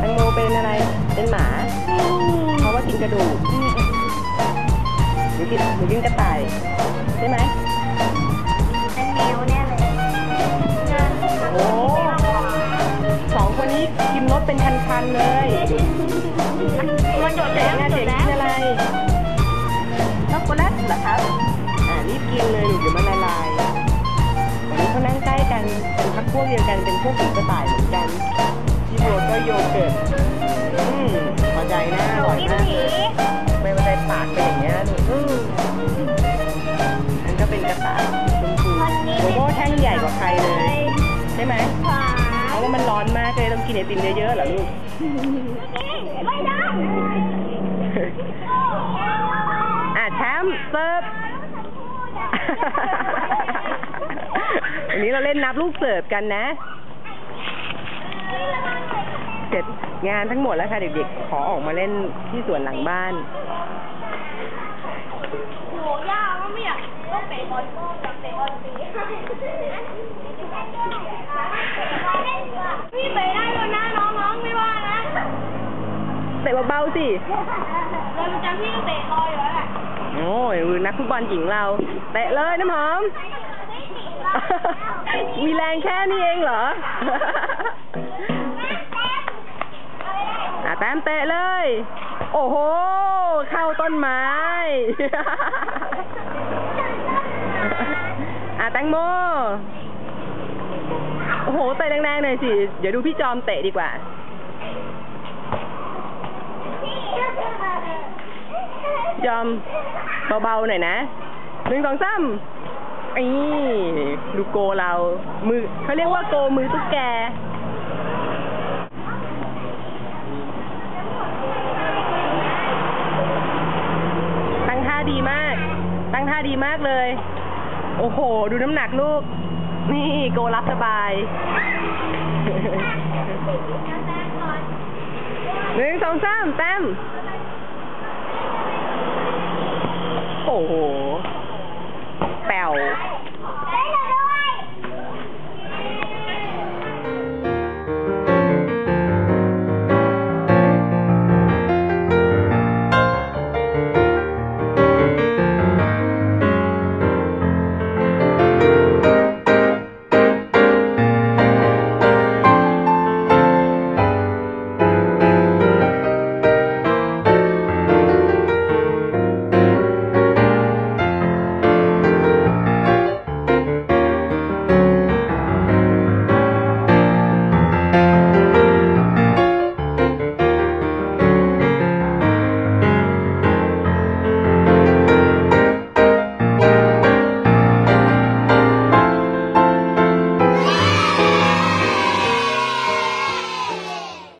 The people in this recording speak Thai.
แตงโมเป็นอะไร เป็นหมา เพราะว่ากินกระดูกหรือกินหรือกินกระต่าย ใช่ไหมเป็นแมวแน่เลยโอ้สองคนนี้กินรถเป็นคันๆเลย วกเดียวกันเป็นพวกหูกระต่ายเหมือนกันพี่บัวก็โยเกิร์ตอืมพอใจนะอร่อยกินมากผีไม่ว่าได้ปากเป็นอย่างเงี้ยลูกอืมอันก็เป็นกระต่ายชมพูโกโก้แท่งใหญ่กว่าใครเลย ใช่ไหมขวาเพราะว่ามันร้อนมากเลยต้องกินไอติมเยอะๆเหรอลูกไม่ได้อะแชมป์เสิร์ฟ วันนี้เราเล่นนับลูกเสิร์ฟกันนะ เสร็จงานทั้งหมดแล้วค่ะเด็กๆ ขอออกมาเล่นที่สวนหลังบ้านโหยากก็ไม่อยากต้องเตะบอลก็กับเตะบอลสีพี่เตะได้ด้วยนะน้องๆไม่ว่านะเตะเบาๆสิเราประจำที่เตะรออยู่แล้วแหละโอ้ยนักฟุตบอลหญิงเรา เตะเลยน้ำหอม มีแรงแค่นี้เองเหรออะแต้มเตะเลย โอ้โห เข้าต้นไม้อะแตงโม โอ้โห เตะแรงๆหน่อยสิ เดี๋ยวดูพี่จอมเตะดีกว่า จอมเบาๆหน่อยนะหนึ่งสองสาม นี่ดูโกเรา มือเขาเรียกว่าโกมือตุ๊กแก ตั้งท่าดีมาก ตั้งท่าดีมากเลย โอ้โห ดูน้ำหนักลูก นี่โกรับสบายหนึ่งสองสามแต้ม โอ้โห